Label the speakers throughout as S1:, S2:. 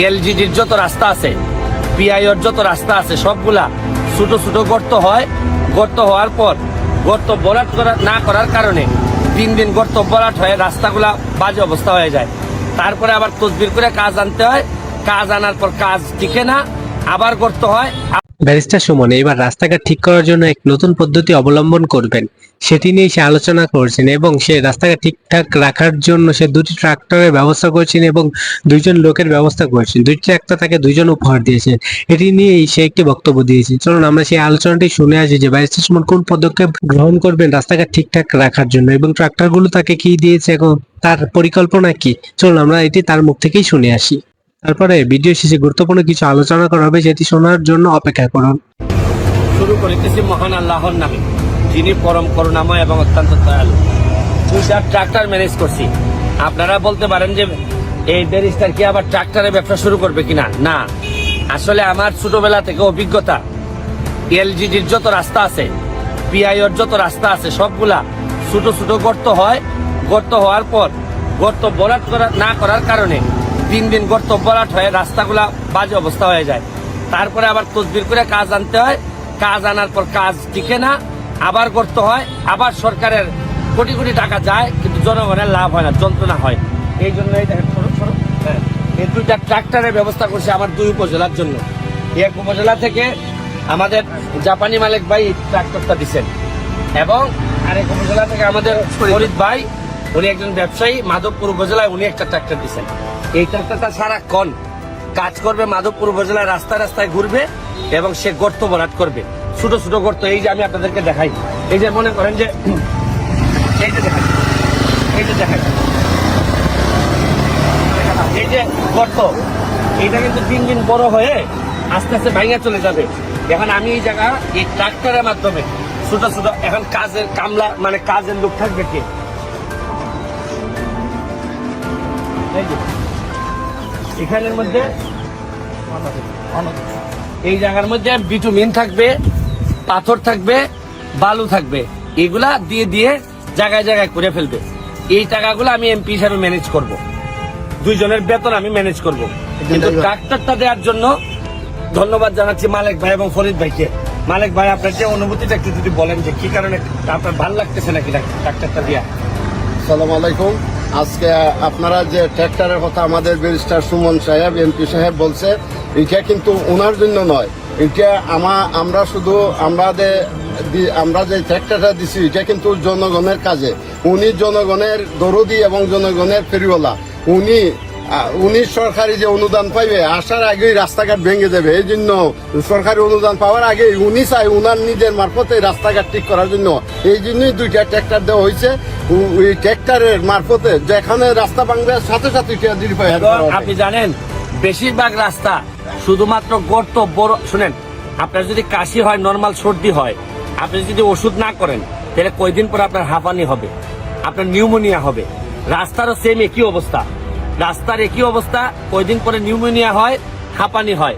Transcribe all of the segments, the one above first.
S1: এলজিডির যত রাস্তা আছে, পিআইওর যত রাস্তা আছে, সবগুলা ছোট ছোট গর্ত হয়। গর্ত হওয়ার পর, গর্ত বরাট করা না করার কারণে দিন দিন গর্ত বরাট হয়ে রাস্তাগুলা বাজে অবস্থা হয়ে যায়। তারপরে আবার তদবির করে কাজ আনতে হয়। কাজ আনার পর কাজ টিকে না। আবার গর্ত হয়
S2: ব্যারিস্টার সুমন, এবার রাস্তাঘাট ঠিক করার জন্য এক নতুন পদ্ধতি অবলম্বন করবেন। সেটি নিয়ে সে আলোচনা করছেন এবং সে রাস্তাঘাট ঠিকঠাক রাখার জন্য সে দুটি ট্রাক্টরের ব্যবস্থা করেছেন এবং দুইজন লোকের ব্যবস্থা করেছেন। দুইটি ট্রাক্টর তাকে দুইজন উপহার দিয়েছেন। এটি নিয়েই সে একটি বক্তব্য দিয়েছে। চলুন আমরা সেই আলোচনাটি শুনে আসি যে ব্যারিস্টার সুমন কোন পদক্ষেপ গ্রহণ করবেন রাস্তাঘাট ঠিকঠাক রাখার জন্য এবং ট্রাক্টরগুলো তাকে কি দিয়েছে এবং তার পরিকল্পনা কি? চলুন আমরা এটি তার মুখ থেকেই শুনে আসি। তারপরে ভিডিও শেষে গুরুত্বপূর্ণ কিছু আলোচনা করা হবে, সেটি শোনার জন্য অপেক্ষা করুন।
S1: শুরু করিতেছি মহান আল্লাহর নামে, যিনি পরম করুণাময় এবং অত্যন্ত দয়ালু। দুইটা ট্রাক্টর ম্যানেজ করছি। আপনারা বলতে পারেন যে এই ব্যারিস্টার কি আবার ট্রাক্টরের ব্যবসা শুরু করবে কিনা? না। আসলে আমার ছোটবেলা থেকে অভিজ্ঞতা, এলজিডির যত রাস্তা আছে, পিআইওর যত রাস্তা আছে, সবগুলা ছোট ছোট গর্ত হয়। গর্ত হওয়ার পর, গর্ত বরাট করা না করার কারণে দিন দিন গর্ত বরাট হয়ে রাস্তাগুলা বাজে অবস্থা হয়ে যায়। তারপরে আবার তদবির করে কাজ আনতে হয়। কাজ আনার পর কাজ টিকে না আবার গর্ত হয় আবার সরকারের কোটি কোটি টাকা যায় কিন্তু জনগণের লাভ হয় না যন্ত্রণা হয়। এই জন্য এই দেখেন হ্যাঁ, এই দুইটা ট্রাক্টরের ব্যবস্থা করছে আমার দুই উপজেলার জন্য। এক উপজেলা থেকে আমাদের জাপানি মালিক ভাই ট্রাক্টরটা দিচ্ছেন এবং আরেক উপজেলা থেকে আমাদের ফরিদ ভাই উনি একজন ব্যবসায়ী, মাধবপুর উপজেলায় উনি একটা ট্রাক্টর দিচ্ছেন এই ট্রাক্টরটা সারাক্ষণ কাজ করবে, মাধবপুর উপজেলায় রাস্তায় রাস্তায় ঘুরবে এবং সে গর্ত ভরাট করবে। ছোট ছোট গর্ত, এই যে আমি আপনাদেরকে দেখাই। এই যে মনে করেন যে, এই যে দেখাই। এই যে দেখাই। এই যে গর্ত, এইটা কিন্তু দিন দিন বড় হয়ে আস্তে আস্তে ভাঙা চলে যাবে। এখন আমি এই জায়গা, এই ট্রাক্টরের মাধ্যমে ছোট ছোট এখন কাজের কামলা মানে কাজের লোক থাকবে কে? এখানের মধ্যে এই জায়গার মধ্যে ভিটামিন থাকবে পাথর থাকবে বালু থাকবে। এগুলা দিয়ে দিয়ে জায়গায় জায়গায় করে ফেলবে। এই টাকাগুলো আমি এমপি হিসাবে ম্যানেজ করব। দুইজনের বেতন আমি ম্যানেজ করব। কিন্তু ট্রাক্টরটা দেওয়ার জন্য ধন্যবাদ জানাচ্ছি মালিক ভাই এবং ফরিদ ভাইকে। মালিক ভাই আপনার যে অনুভূতিটা একটু যদি বলেন যে কি কারণে আপনার ভালো লাগতেছে নাকি ট্রাক্টরটা দিয়া?
S3: সালাম আলাইকুম। আজকে আপনারা যে ট্র্যাক্টরের কথা আমাদের ব্যারিস্টার সুমন সাহেব, এমপি সাহেব বলছে, এটা কিন্তু ওনার জন্য নয়। এটা আমা, আমরা শুধু আমাদের আমরা যে ট্র্যাক্টরটা দিছি, এটা কিন্তু জনগণের কাজে। উনি জনগণের দরদি এবং জনগণের ফেরিওয়ালা। উনি উনি সরকারি যে অনুদান পাইবে আসার আগেই রাস্তাঘাট ভেঙে যাবে। এই জন্য সরকারি অনুদান পাওয়ার আগে উনি চাই উনার নিজের মারফতে রাস্তাঘাট ঠিক করার জন্য। এই জন্যই দুইটা ট্র্যাক্টর দেওয়া হয়েছে। ওই ট্র্যাক্টরের মারফতে যেখানে রাস্তা ভাঙবে সাথে সাথে
S1: আপনি জানেন বেশিরভাগ রাস্তা শুধুমাত্র গর্ত বড় শুনেন আপনার যদি কাশি হয় নর্মাল সর্দি হয় আপনি যদি ওষুধ না করেন তাহলে কয়দিন পর আপনার হাঁপানি হবে আপনার নিউমোনিয়া হবে। রাস্তারও সেম একই অবস্থা। রাস্তার একই অবস্থা, কয়দিন পরে নিউমোনিয়া হয়, হাঁপানি হয়।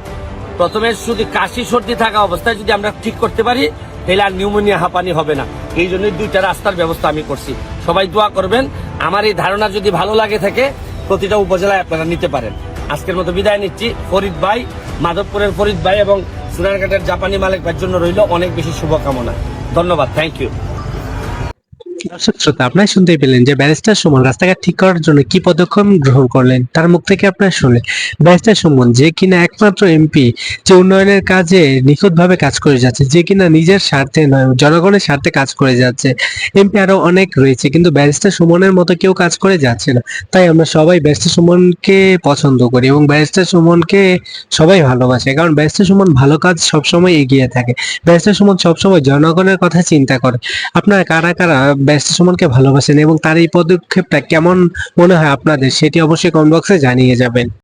S1: প্রথমে শুধু কাশি, সর্দি থাকা অবস্থায় যদি আমরা ঠিক করতে পারি, তাহলে আর নিউমোনিয়া, হাঁপানি হবে না। এই জন্যই দুইটা রাস্তার ব্যবস্থা আমি করছি। সবাই দোয়া করবেন, আমার এই ধারণা যদি ভালো লাগে থাকে, প্রতিটা উপজেলায় আপনারা নিতে পারেন। আজকের মতো বিদায় নিচ্ছি। ফরিদ ভাই, মাধবপুরের ফরিদ ভাই এবং সোনারঘাটের জাপানি মালিক ভাইয়ের জন্য রইল অনেক বেশি শুভকামনা। ধন্যবাদ থ্যাংক ইউ
S2: দর্শক শ্রোতা, আপনারা শুনতেই পেলেন যে ব্যারিস্টার সুমন রাস্তাঘাট ঠিক করার জন্য কি পদক্ষেপ গ্রহণ করলেন, তার মুখ থেকে আপনারা শুনলেন। ব্যারিস্টার সুমন, যে কিনা একমাত্র এমপি, যে উন্নয়নের কাজে নিখুঁতভাবে কাজ করে যাচ্ছে, যে কিনা নিজের স্বার্থে নয়, জনগণের স্বার্থে কাজ করে যাচ্ছে। এমপি আরও অনেক রয়েছে, কিন্তু ব্যারিস্টার সুমনের মতো কেউ কাজ করে যাচ্ছে না। তাই আমরা সবাই ব্যারিস্টার সুমনকে পছন্দ করি এবং ব্যারিস্টার সুমনকে সবাই ভালোবাসে, কারণ ব্যারিস্টার সুমন ভালো কাজ সবসময় এগিয়ে থাকে। ব্যারিস্টার সুমন সবসময় জনগণের কথা চিন্তা করে। আপনারা কারা কারা ব্যারিস্টার সুমনকে ভালোবাসেন এবং তার এই পদক্ষেপটা কেমন মনে হয় আপনাদের, সেটি অবশ্যই কমেন্ট বক্সে জানিয়ে যাবেন।